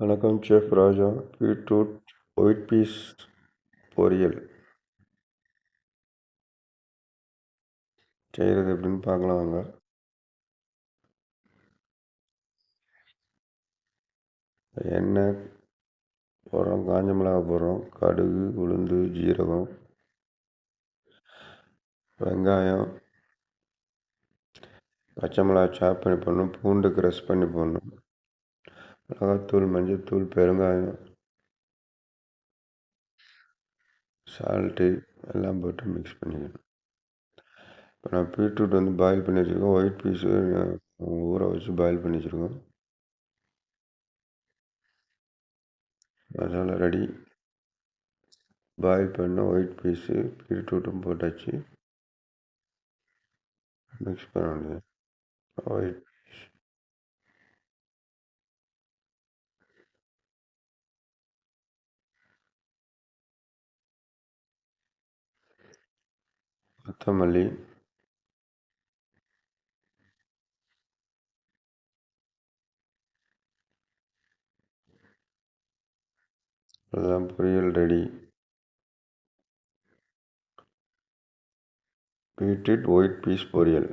வணக்கம் chef Raja beetroot white peas பொரியல். செய்கிறது எப்படின்னு பார்க்கலாம் வாங்க. எண்ணெய் போடுறோம் காஞ்ச மிளகா போடுறோம் கடுகு உளுந்து ஜீரகம் வெங்காயம் பச்சை மிளகா சாப் பண்ணி போடணும் பூண்டு க்ரஷ் பண்ணி போடணும். மிளகாத்தூள் மஞ்சள்தூள் பெருங்காயம் சால்ட்டு எல்லாம் போட்டு மிக்ஸ் பண்ணிக்கணும். இப்போ நான் பீட்ரூட் வந்து பாயில் பண்ணி வச்சுருக்கோம் ஒயிட் பீஸு ஊற வச்சு பாயில் பண்ணி வச்சுருக்கோம். மசாலா ரெடி பாயில் பண்ண ஒயிட் பீஸு பீட்ரூட்டும் போட்டாச்சு. மிக்ஸ் பண்ண வேண்டியது ஒயிட் பீஸ் கொத்தமல்லி அதுதான் பொரியல் ரெடி பீட்ரூட் ஒயிட் பீஸ் பொரியல்